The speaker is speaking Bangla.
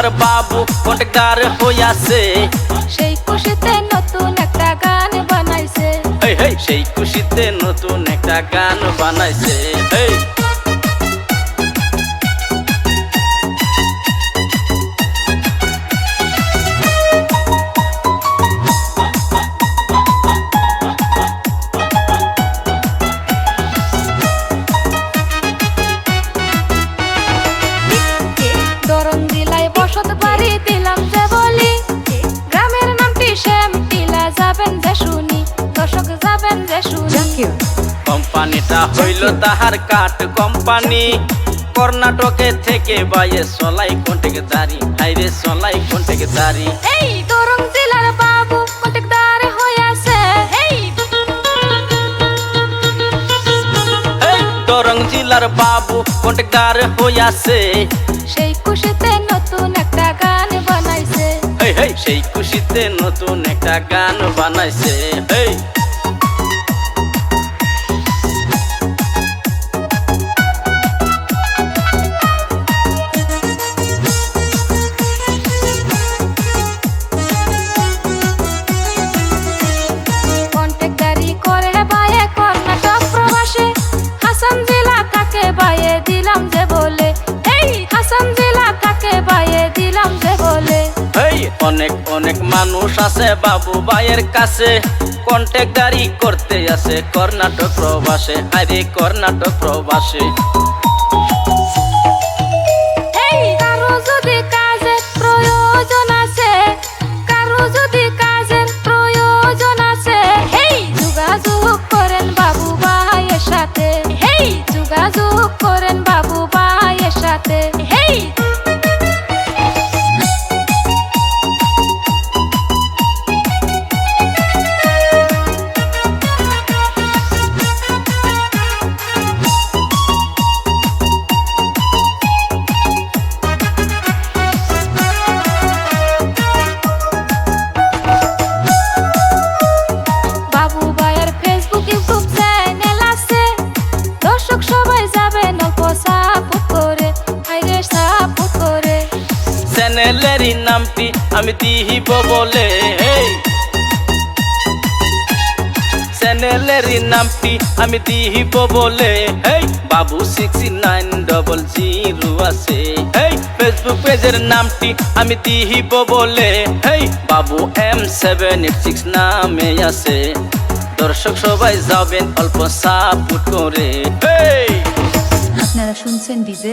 তার বাবু কন্টকার হইয়াছে। সেই খুশিতে নতুন একটা গান বানাইছে। সেই খুশিতে নতুন একটা গান বানাইছে। বসত বাড়ি দিলাম যে বলি। গ্রামের নামটি শ্যাম টিলা যাবেন যে শুনি দর্শক যাবেন যে শুনি। কোম্পানিটা হইল তাহার কাঠ কোম্পানি। কর্ণাটকে থেকে বাইয়ে সলাই কন্টেক দাঁড়ি? হাইরে সলাই কন্টেক দাঁড়ি? এই দরং জেলার বাবু কন্ট্রাক্টর হইয়াছে? এই দরং জেলার বাবু কন্ট্যাক্টার হইয়াছে? সেই খুশিতে নতুন একটা গান বানাইছে। সেই খুশিতে নতুন একটা গান বানাইছে। হেই অনেক অনেক মানুষ আছে বাবু ভাইয়ের কাছে। কন্ট্যাক্টারি করতে আছে কর্ণাটক প্রবাসে। আরে কর্ণাটক প্রবাসে। যাবেন অল্প সাপোর্ট করে হাইরে সাপোর্ট করে চ্যানেলেরই নামটি আমি দিহিব বলে? চ্যানেলেরই নামটি আমি দিহিব বলে? হেই, বাবু সিক্স নাইন ডবল জিরো আছে। হেই ফেসবুক পেজের নামটি আমি দিহিব বলে? হেই, বাবু এম সেভেন এইট সিক্স নামে আছে। দর্শক সবাই যাবেন অল্প সাপোর্ট করে হেই! আপনারা শুনছেন ডিজে